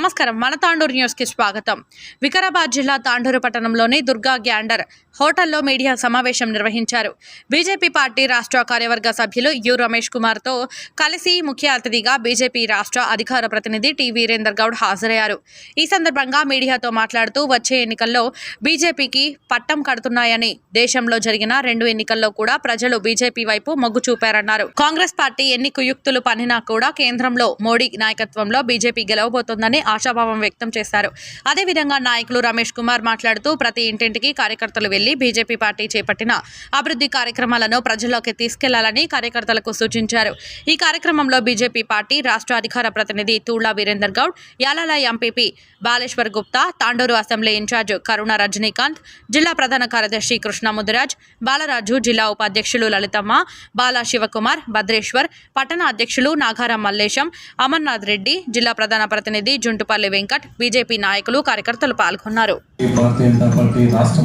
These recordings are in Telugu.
నమస్కారం. మన తాండూరు న్యూస్కి స్వాగతం. వికారాబాద్ జిల్లా తాండూరు పట్టణంలోని దుర్గా గ్యాండర్ హోటల్లో మీడియా సమావేశం నిర్వహించారు. బీజేపీ పార్టీ రాష్ట్ర కార్యవర్గ సభ్యులు యు రమేష్ కుమార్తో కలిసి ముఖ్య అతిథిగా బీజేపీ రాష్ట్ర అధికార ప్రతినిధి టి వీరేందర్ గౌడ్ హాజరయ్యారు. ఈ సందర్భంగా మీడియాతో మాట్లాడుతూ వచ్చే ఎన్నికల్లో బీజేపీకి పట్టం కడుతున్నాయని దేశంలో జరిగిన రెండు ఎన్నికల్లో కూడా ప్రజలు బీజేపీ వైపు మొగ్గు చూపారన్నారు. కాంగ్రెస్ పార్టీ ఎన్ని కుయుక్తులు పనినా కూడా కేంద్రంలో మోడీ నాయకత్వంలో బీజేపీ గెలవబోతోందని ఆశాభావం వ్యక్తం చేశారు. అదేవిధంగా నాయకులు రమేష్ కుమార్ మాట్లాడుతూ ప్రతి ఇంటింటికి కార్యకర్తలు వెళ్ళి బీజేపీ పార్టీ చేపట్టిన అభివృద్ధి కార్యక్రమాలను ప్రజల్లోకి తీసుకెళ్ళాలని కార్యకర్తలకు సూచించారు. ఈ కార్యక్రమంలో బీజేపీ పార్టీ రాష్ట్ర అధికార ప్రతినిధి Thulla Veerender Goud Yalala MPP Baleshwar Gupta Tandur assembly in charge Karuna Rajinikanth జిల్లా ప్రధాన కార్యదర్శి కృష్ణ ముదిరాజ్ బాలరాజు జిల్లా ఉపాధ్యక్షులు లలితమ్మ బాలా శివకుమార్ భద్రేశ్వర్ పట్టణ అధ్యక్షులు నాగారం మల్లేశం అమర్నాథ్ రెడ్డి జిల్లా ప్రధాన ప్రతినిధి గుంటుపల్లి వెంకట్ బీజేపీ నాయకులు కార్యకర్తలు పాల్గొన్నారు. ఈ భారతీయ జనతా పార్టీ రాష్ట్ర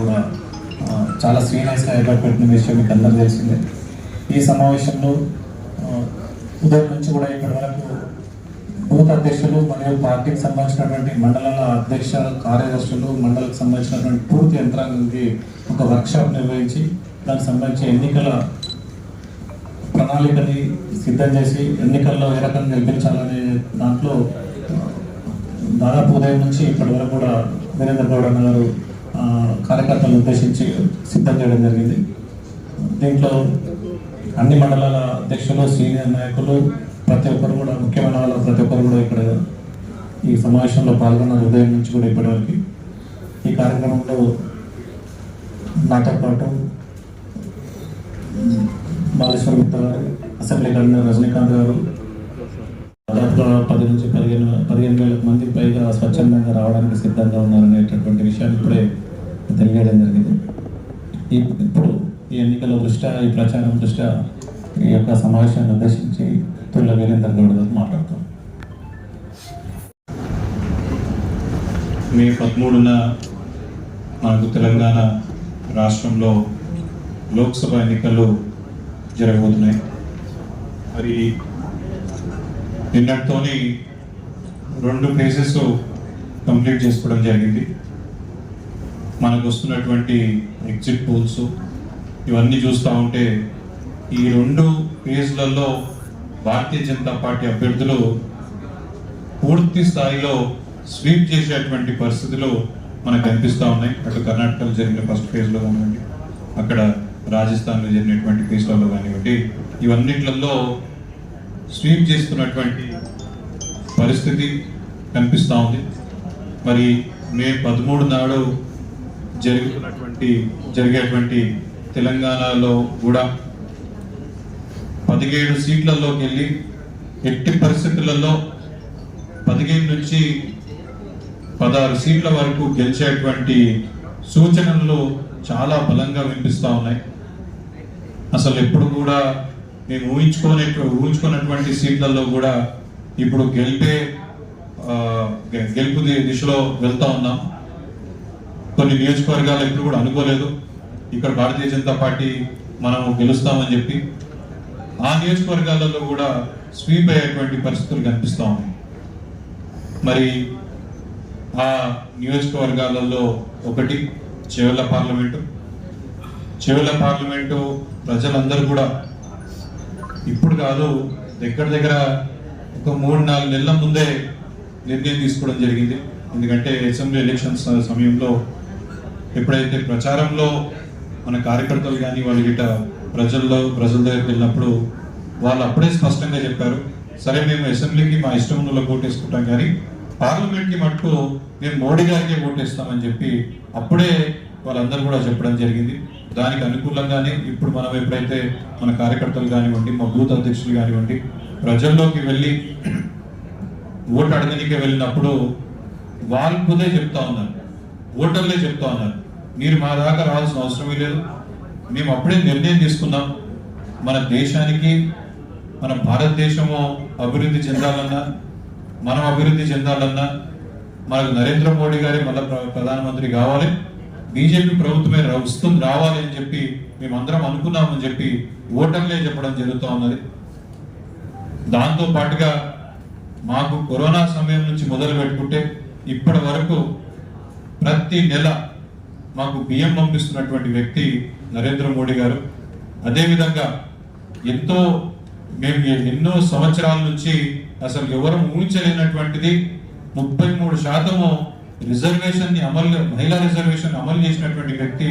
కూడా చాలా సీరియస్గా ఏర్పడిన విషయం మీకు అందరూ తెలిసిందే. ఈ సమావేశంలో ఉదయం నుంచి కూడా ఇప్పటి వరకు బూత్ అధ్యక్షులు మరియు పార్టీకి సంబంధించినటువంటి మండలాల అధ్యక్ష కార్యదర్శులు మండలకు సంబంధించినటువంటి పూర్తి యంత్రాంగానికి ఒక వర్క్షాప్ నిర్వహించి దానికి సంబంధించి ఎన్నికల ప్రణాళికని సిద్ధం చేసి ఎన్నికల్లో ఏ రకంగా గెలిపించాలనే దాంట్లో దాదాపు ఉదయం నుంచి ఇప్పటి వరకు కూడా వీరేంద్ర గౌడ్ అన్న గారు కార్యకర్తలను ఉద్దేశించి సిద్ధం చేయడం జరిగింది. దీంట్లో అన్ని మండలాల అధ్యక్షులు సీనియర్ నాయకులు ప్రతి ఒక్కరు కూడా ముఖ్యమైన వాళ్ళు ప్రతి ఒక్కరు కూడా ఇక్కడ ఈ సమావేశంలో పాల్గొన్న ఉదయం నుంచి కూడా ఇప్పటివరకు ఈ కార్యక్రమంలో నాతో పాటు బాలేశ్వర గుప్తా గారు అసెంబ్లీ కన్వీనర్ రజనీకాంత్ గారు దాదాపుగా పది నుంచి పదిహేను పదిహేను వేల మందికి పైగా స్వచ్ఛందంగా రావడానికి సిద్ధంగా ఉన్నారనేటటువంటి విషయాన్ని ఇప్పుడే తెలియడం జరిగింది. ఈ ఇప్పుడు ఈ ఎన్నికల దృష్ట్యా ఈ ప్రచారం దృష్ట్యా ఈ యొక్క సమావేశాన్ని ఉద్దేశించి తుల్ల వీరేందర్ గౌడ్ గారు మాట్లాడతాం మే పదమూడున మనకు తెలంగాణ రాష్ట్రంలో లోక్సభ ఎన్నికలు జరగబోతున్నాయి. మరి నిన్నటితోని రెండు ఫేజెస్ కంప్లీట్ చేసుకోవడం జరిగింది. మనకు వస్తున్నటువంటి ఎగ్జిట్ పోల్స్ ఇవన్నీ చూస్తూ ఉంటే ఈ రెండు ఫేజ్లలో భారతీయ జనతా పార్టీ అభ్యర్థులు పూర్తి స్థాయిలో స్వీప్ చేసేటువంటి పరిస్థితులు మనకు కనిపిస్తూ ఉన్నాయి. అటు కర్ణాటకలో జరిగిన ఫస్ట్ ఫేజ్లో కానివ్వండి అక్కడ రాజస్థాన్లో జరిగినటువంటి ఫేజ్లలో కానివ్వండి ఇవన్నిట్లలో స్వీప్ చేస్తున్నటువంటి పరిస్థితి కనిపిస్తూ ఉంది. మరి మే పదమూడు నాడు జరుగుతున్నటువంటి జరిగేటువంటి తెలంగాణలో కూడా పదిహేడు సీట్లలోకి వెళ్ళి ఎట్టి పరిస్థితులలో పదిహేను నుంచి పదహారు సీట్ల వరకు గెలిచేటువంటి సూచనలు చాలా బలంగా వినిపిస్తూ ఉన్నాయి. అసలు ఎప్పుడు కూడా మేము ఊహించుకోని ఊహించుకున్నటువంటి సీట్లలో కూడా ఇప్పుడు గెలిపే గె- గెలుపు దిశలో వెళ్తా ఉన్నాం. కొన్ని నియోజకవర్గాలు ఎప్పుడు కూడా అనుకోలేదు. ఇక్కడ భారతీయ జనతా పార్టీ మనము గెలుస్తామని చెప్పి. ఆ నియోజకవర్గాలలో కూడా స్వీప్ అయ్యేటువంటి పరిస్థితులు కనిపిస్తూ ఉన్నాయి. మరి ఆ నియోజకవర్గాలలో ఒకటి చెవెల పార్లమెంటు. చెవెల పార్లమెంటు ప్రజలందరూ కూడా ఇప్పుడు కాదు దగ్గర దగ్గర ఒక మూడు నాలుగు నెలల ముందే నిర్ణయం తీసుకోవడం జరిగింది. ఎందుకంటే అసెంబ్లీ ఎలక్షన్స్ సమయంలో ఎప్పుడైతే ప్రచారంలో మన కార్యకర్తలు కానీ వాళ్ళ గిట్ట ప్రజల్లో ప్రజల దగ్గరికి వెళ్ళినప్పుడు వాళ్ళు అప్పుడే స్పష్టంగా చెప్పారు సరే మేము అసెంబ్లీకి మా ఇష్టం ఉన్న ఓటేసుకుంటాం కానీ పార్లమెంట్కి మటుకు మేము మోడీ గారికే ఓటేస్తామని చెప్పి అప్పుడే వాళ్ళందరూ కూడా చెప్పడం జరిగింది. దానికి అనుకూలంగానే ఇప్పుడు మనం ఎప్పుడైతే మన కార్యకర్తలు కానివ్వండి మా బూత్ అధ్యక్షులు కానివ్వండి ప్రజల్లోకి వెళ్ళి ఓటు అడగనికే వెళ్ళినప్పుడు వాళ్ళు చెప్తా ఉన్నారు ఓటర్లే చెప్తా ఉన్నారు. మీరు మా దాకా రావాల్సిన అవసరమే లేదు. మేము అప్పుడే నిర్ణయం తీసుకున్నాం. మన దేశానికి మన భారతదేశము అభివృద్ధి చెందాలన్నా మనం అభివృద్ధి చెందాలన్నా మనకు నరేంద్ర మోడీ గారే మళ్ళీ ప్ర- ప్రధానమంత్రి కావాలి. బీజేపీ ప్రభుత్వమే వస్తుంది రావాలి అని చెప్పి మేమందరం అనుకున్నామని చెప్పి ఓటర్లే చెప్పడం జరుగుతూ ఉన్నది. దాంతో పాటుగా మాకు కరోనా సమయం నుంచి మొదలు పెట్టుకుంటే ఇప్పటి వరకు ప్రతి నెల మాకు బియ్యం పంపిస్తున్నటువంటి వ్యక్తి నరేంద్ర మోడీ గారు. అదేవిధంగా ఎంతో మేము ఎన్నో సంవత్సరాల నుంచి అసలు ఎవరు ఊహించలేనటువంటిది ముప్పై మూడు శాతము రిజర్వేషన్ని అమలు మహిళా రిజర్వేషన్ అమలు చేసినటువంటి వ్యక్తి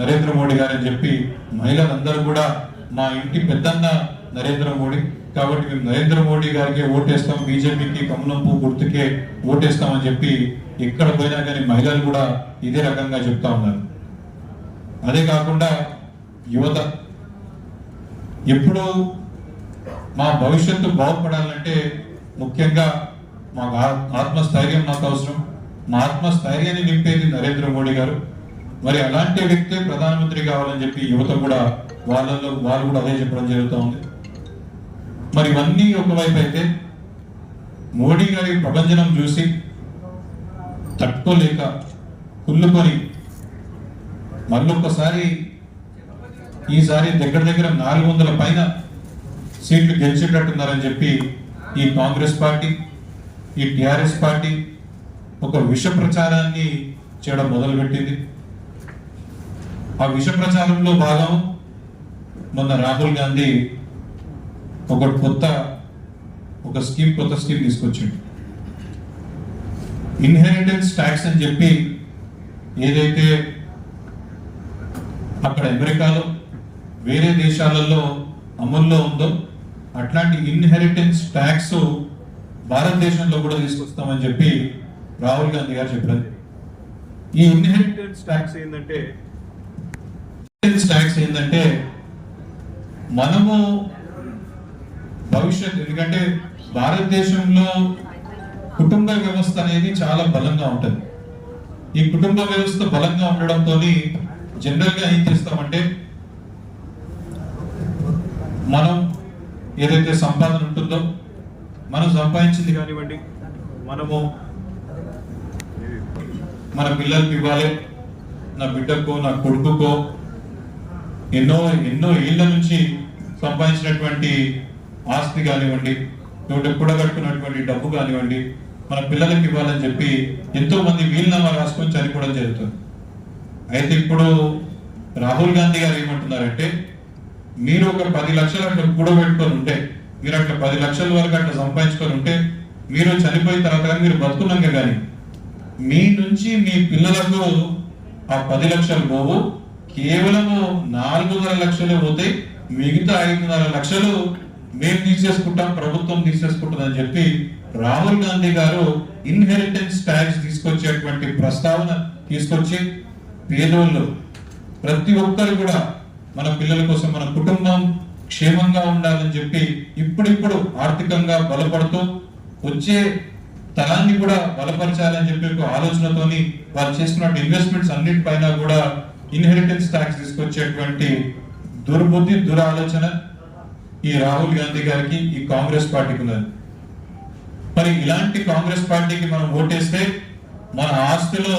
నరేంద్ర మోడీ గారు అని చెప్పి మహిళలందరూ కూడా మా ఇంటి పెద్దన్న నరేంద్ర మోడీ. కాబట్టి మేము నరేంద్ర మోడీ గారికే ఓటేస్తాం బీజేపీకి కమలంపు గుర్తుకే ఓటేస్తామని చెప్పి ఎక్కడ పోయినా కానీ మహిళలు కూడా ఇదే రకంగా చెప్తా ఉన్నారు. అదే కాకుండా యువత ఎప్పుడు మా భవిష్యత్తు బాగుపడాలంటే ముఖ్యంగా మాకు ఆత్మస్థైర్యం నాకు అవసరం. నా ఆత్మస్థైర్యాన్ని నింపేది నరేంద్ర మోడీ గారు. మరి అలాంటి వ్యక్తే ప్రధానమంత్రి కావాలని చెప్పి యువత కూడా వాళ్ళలో వాళ్ళు కూడా అదే చెప్పడం జరుగుతూ ఉంది. మరి ఇవన్నీ ఒకవైపు అయితే మోడీ గారి ప్రభంజనం చూసి తట్టుకోలేక కుళ్ళుకొని మళ్ళొక్కసారి ఈసారి దగ్గర దగ్గర నాలుగు వందల పైన సీట్లు గెలిచేటట్టున్నారని చెప్పి ఈ కాంగ్రెస్ పార్టీ ఈ టిఆర్ఎస్ పార్టీ ఒక విష ప్రచారాన్ని చేయడం మొదలుపెట్టింది. ఆ విష ప్రచారంలో భాగం మొన్న రాహుల్ గాంధీ ఒక కొత్త ఒక స్కీమ్ కొత్త స్కీమ్ తీసుకొచ్చిండు. ఇన్హెరిటెన్స్ ట్యాక్స్ అని చెప్పి ఏదైతే అక్కడ అమెరికాలో వేరే దేశాలలో అమల్లో ఉందో అట్లాంటి ఇన్హెరిటెన్స్ ట్యాక్స్ భారతదేశంలో కూడా తీసుకొస్తామని చెప్పి రాహుల్ గాంధీ గారు చెప్పారు. ఈ ఇన్హెరిటెన్స్ ట్యాక్స్ ఏంటంటే ఇన్హెరిటెన్స్ ట్యాక్స్ ఏంటంటే మనము భవిష్యత్ ఎందుకంటే భారతదేశంలో కుటుంబ వ్యవస్థ అనేది చాలా బలంగా ఉంటుంది. ఈ కుటుంబ వ్యవస్థ బలంగా ఉండడంతో జనరల్గా ఏం చేస్తామంటే మనం ఏదైతే సంపాదన ఉంటుందో మనం సంపాదించింది కానివ్వండి మనము మన పిల్లలకి ఇవ్వాలి. నా బిడ్డకో నా కొడుకుకో. ఎన్నో ఎన్నో ఇళ్ళ నుంచి సంపాదించినటువంటి ఆస్తి కానివ్వండి నోటి కూడగట్టుకున్నటువంటి డబ్బు కానివ్వండి మన పిల్లలకి ఇవ్వాలని చెప్పి ఎంతో మంది వీలునామా రాసుకొని చనిపోవడం జరుగుతుంది. అయితే ఇప్పుడు రాహుల్ గాంధీ గారు ఏమంటున్నారంటే మీరు ఒక పది లక్షలు అట్లా కూడబెట్టుకొని ఉంటే మీరు అట్లా పది లక్షల వరకు అట్లా సంపాదించుకొని ఉంటే మీరు చనిపోయిన తర్వాత కానీ మీరు బతుకున్నాక కానీ మీ నుంచి మీ పిల్లలకు ఆ పది లక్షలు పోవు. కేవలము నాలుగున్నర లక్షలే పోతాయి. మిగతా ఐదున్నర లక్షలు మేము తీసేసుకుంటాం ప్రభుత్వం తీసేసుకుంటుంది అని చెప్పి రాహుల్ గాంధీ గారు ఇన్హెరిటెన్స్ ట్యాక్స్ తీసుకొచ్చేటువంటి ప్రస్తావన తీసుకొచ్చి పేదోళ్ళు ప్రతి ఒక్కరు కూడా మన పిల్లల కోసం మన కుటుంబం క్షేమంగా ఉండాలని చెప్పి ఇప్పుడిప్పుడు ఆర్థికంగా బలపడుతూ వచ్చే తలాన్ని కూడా బలపరచాలని చెప్పి ఒక ఆలోచనతోని వారు చేస్తున్న ఇన్వెస్ట్మెంట్స్ అన్నిటిపైన కూడా ఇన్హెరిటెన్స్ ట్యాక్స్ తీసుకొచ్చేటువంటి దుర్బుద్ధి దురాలోచన ఈ రాహుల్ గాంధీ గారికి ఈ కాంగ్రెస్ పార్టీకి ఉన్నది. మరి ఇలాంటి కాంగ్రెస్ పార్టీకి మనం ఓటేస్తే మన ఆస్తిలో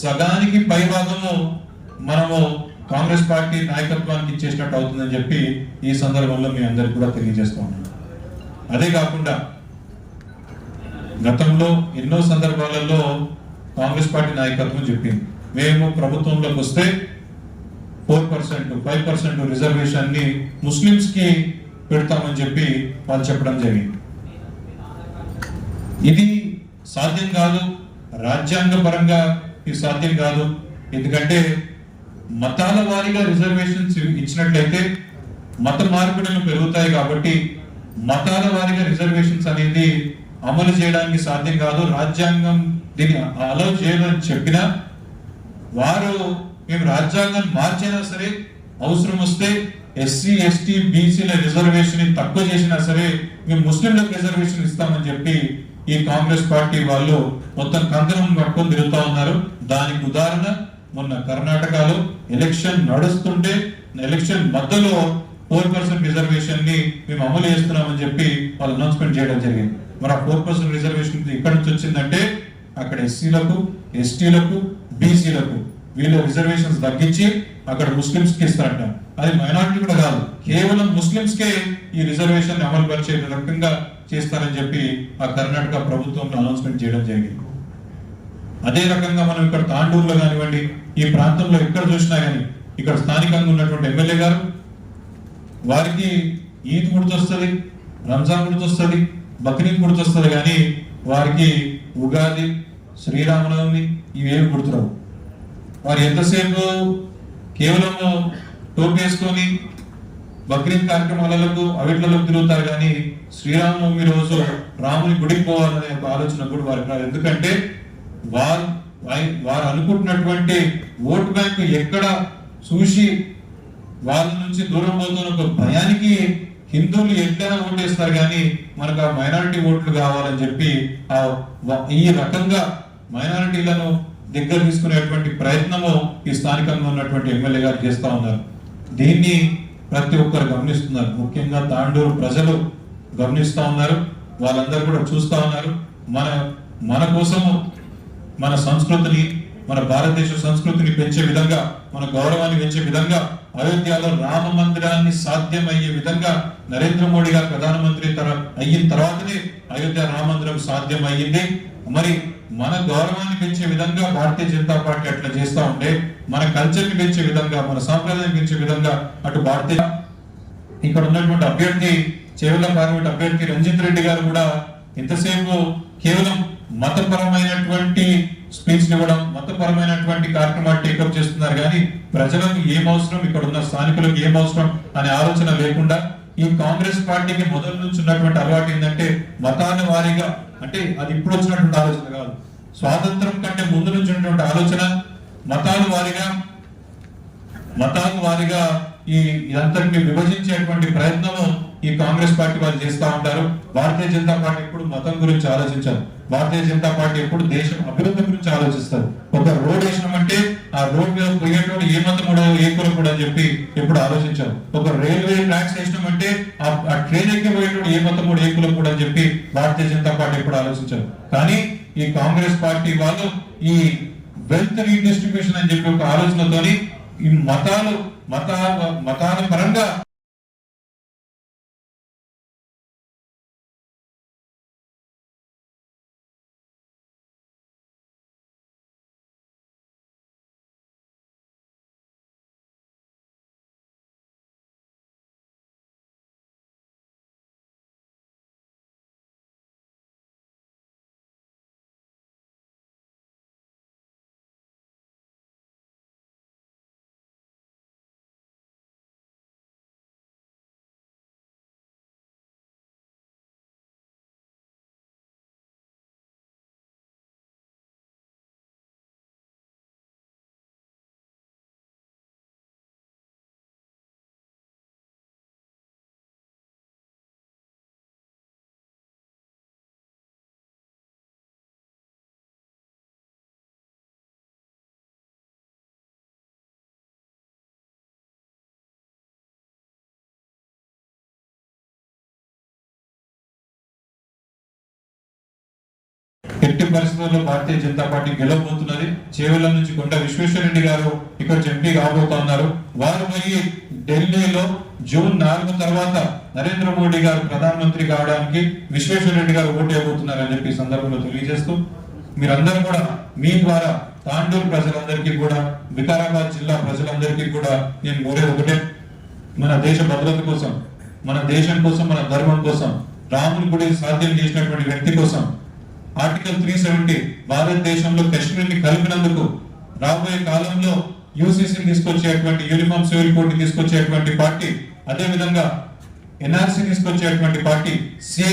సగానికి పైభాగము మనము కాంగ్రెస్ పార్టీ నాయకత్వానికి ఇచ్చేసినట్టు అవుతుందని చెప్పి ఈ సందర్భంలో మీ అందరికి కూడా తెలియజేస్తూ ఉన్నాను. అదే కాకుండా గతంలో ఎన్నో సందర్భాలలో కాంగ్రెస్ పార్టీ నాయకత్వం చెప్పింది. మేము ప్రభుత్వంలోకి వస్తే ఫోర్ పర్సెంట్ ఫైవ్ పర్సెంట్ రిజర్వేషన్ని ముస్లింస్కి పెడతామని చెప్పి వాళ్ళు చెప్పడం జరిగింది. ఇది సాధ్యం కాదు. రాజ్యాంగ పరంగా ఇది సాధ్యం కాదు. ఎందుకంటే మతాల వారీగా రిజర్వేషన్స్ ఇచ్చినట్లయితే మత మార్పిడులు పెరుగుతాయి కాబట్టి మతాల వారీగా రిజర్వేషన్స్ అనేది అమలు చేయడానికి సాధ్యం కాదు. రాజ్యాంగం దీన్ని అలౌ చేయాలని చెప్పినా వారు మేము రాజ్యాంగం మార్చైనా సరే అవసరం వస్తే ఎస్సీ ఎస్టీ బీసీల రిజర్వేషన్ తక్కువ చేసినా సరే మేము ముస్లింలకు రిజర్వేషన్ ఇస్తామని చెప్పి ఈ కాంగ్రెస్ పార్టీ వాళ్ళు మొత్తం కంకణం పట్టుకొని తిరుగుతా ఉన్నారు. దానికి ఉదాహరణ మొన్న కర్ణాటకలో ఎలక్షన్ నడుస్తుంటే ఎలక్షన్ మధ్యలో ఫోర్ పర్సెంట్ రిజర్వేషన్ని మేము అమలు చేస్తున్నామని చెప్పి వాళ్ళు అనౌన్స్మెంట్ చేయడం జరిగింది. మరి ఆ ఫోర్ పర్సెంట్ రిజర్వేషన్ ఎక్కడి నుంచి వచ్చిందంటే అక్కడ ఎస్సీలకు ఎస్టీలకు బీసీలకు వీళ్ళు రిజర్వేషన్స్ తగ్గించి అక్కడ ముస్లింస్కి ఇస్తారంట. అది మైనారిటీ కూడా కాదు. కేవలం ముస్లింస్ కే ఈ రిజర్వేషన్ అమలు పరిచే రకంగా చేస్తారని చెప్పి ఆ కర్ణాటక ప్రభుత్వం అనౌన్స్మెంట్ చేయడం జరిగింది. అదే రకంగా మనం ఇక్కడ తాండూరులో కానివ్వండి ఈ ప్రాంతంలో ఎక్కడ చూసినా కానీ ఇక్కడ స్థానికంగా ఉన్నటువంటి ఎమ్మెల్యే గారు వారికి ఈద్ గుర్తొస్తుంది రంజాన్ గుర్తొస్తుంది బక్రీద్ గుర్తొస్తుంది కానీ వారికి ఉగాది శ్రీరామనవమి ఇవేమి గుర్తురావు. వారు ఎంతసేపు కేవలం టోపీ వేసుకొని బక్రీద్ కార్యక్రమాలకు అవిట్లలో తిరుగుతారు కానీ శ్రీరామనవమి రోజు రాముని గుడికి పోవాలనే ఒక ఆలోచన కూడా వారికి రాదు ఎందుకంటే వారు వారు అనుకుంటున్నటువంటి ఓటు బ్యాంక్ ఎక్కడ చూసి వాళ్ళ నుంచి దూరం పోతున్న ఒక భయానికి హిందువులు ఎట్లైనా ఓటేస్తారు కానీ మనకు ఆ మైనారిటీ ఓట్లు కావాలని చెప్పి ఆ ఈ రకంగా మైనారిటీలను దగ్గర తీసుకునేటువంటి ప్రయత్నము ఈ స్థానికంగా ఉన్నటువంటి ఎమ్మెల్యే గారు చేస్తూ ఉన్నారు. దీన్ని ప్రతి ఒక్కరు గమనిస్తున్నారు. ముఖ్యంగా తాండూరు ప్రజలు గమనిస్తూ ఉన్నారు. వాళ్ళందరూ కూడా చూస్తూ ఉన్నారు. మన మన కోసము మన సంస్కృతిని మన భారతదేశ సంస్కృతిని పెంచే విధంగా మన గౌరవాన్ని పెంచే విధంగా అయోధ్యలో రామ మందిరాన్ని సాధ్యమయ్యే విధంగా నరేంద్ర మోడీ గారు ప్రధానమంత్రి తర అయిన తర్వాతనే అయోధ్య రామ మందిరం సాధ్యం అయ్యింది మరి మన గౌరవాన్ని పెంచే విధంగా భారతీయ జనతా పార్టీ అట్లా చేస్తా ఉంటే మన కల్చర్ని పెంచే విధంగా మన సాంప్రదాయం పెంచే విధంగా అటు భారతీయ ఇక్కడ ఉన్నటువంటి అభ్యర్థి చేవల పార్లమెంట్ అభ్యర్థి రంజిత్ రెడ్డి గారు కూడా ఎంతసేపు కేవలం మతపరమైనటువంటి స్పీచ్ ఇవ్వడం మతపరమైనటువంటి కార్యక్రమాలు టేకప్ చేస్తున్నారు. కానీ ప్రజలకు ఏం అవసరం? ఇక్కడ ఉన్న స్థానికులకు ఏం అవసరం అనే ఆలోచన లేకుండా ఈ కాంగ్రెస్ పార్టీకి మొదటి నుంచి ఉన్నటువంటి అలవాటు ఏంటంటే మతాన్ని వారీగా అంటే అది ఇప్పుడు వచ్చినటువంటి ఆలోచన కాదు. స్వాతంత్రం కంటే ముందు నుంచి ఉన్నటువంటి ఆలోచన మతాల వారీగా మతాల వారిగా ఈ ఇదంతటిని విభజించేటువంటి ప్రయత్నము ఈ కాంగ్రెస్ పార్టీ వాళ్ళు చేస్తూ ఉంటారు. భారతీయ జనతా పార్టీ ఎప్పుడు మతం గురించి ఆలోచించారు భారతీయ జనతా పార్టీ ఎప్పుడు దేశం అభివృద్ధి గురించి ఆలోచిస్తారు ఒక రోడ్ వేసినామంటే ఆ రోడ్ మీద పోయేటువంటి ఏ మతముడో ఏ కులం కూడా అని చెప్పి ఎప్పుడు ఆలోచించారు ఒక రైల్వే ట్రాక్స్ వేసినామంటే ఆ ట్రైన్ ఎక్కి పోయేటువంటి ఏ మతముడు ఏ కులం కూడా అని చెప్పి భారతీయ జనతా పార్టీ ఎప్పుడు ఆలోచించారు కానీ ఈ కాంగ్రెస్ పార్టీ వాళ్ళు ఈ వెల్త్ రీడిస్ట్రిబ్యూషన్ అని చెప్పి ఒక ఆలోచనతోని ఈ మతాలు మత మతాల పరంగా ఎట్టి పరిస్థితుల్లో భారతీయ జనతా పార్టీ గెలవబోతున్నది. చేవెల నుంచి కొండ విశ్వేశ్వరరెడ్డి గారు ఇక్కడ ఎంపీ కాబోతున్నారు వారు పోయి ఢిల్లీలో జూన్ నాలుగు తర్వాత నరేంద్ర మోడీ గారు ప్రధానమంత్రి కావడానికి విశ్వేశ్వరరెడ్డి గారు ఓటు వేయబోతున్నారు అని చెప్పి సందర్భంలో తెలియజేస్తూ మీరందరూ కూడా మీ ద్వారా తాండూరు ప్రజలందరికీ కూడా వికారాబాద్ జిల్లా ప్రజలందరికీ కూడా నేను కోరే ఒకటే. మన దేశ భద్రత కోసం మన దేశం కోసం మన ధర్మం కోసం రాముని గుడి సాధ్యం చేసినటువంటి వ్యక్తి కోసం ఆర్టికల్ త్రీ సెవెంటీ భారతదేశంలో కాశ్మీర్ని కలిపినందుకు రాబోయే కాలంలో యూసీసీ తీసుకొచ్చేటువంటి యూనిఫామ్ సివిల్ కోడ్ తీసుకొచ్చేటువంటి పార్టీ అదే విధంగా ఎన్ఆర్సీ తీసుకొచ్చేటువంటి పార్టీ సి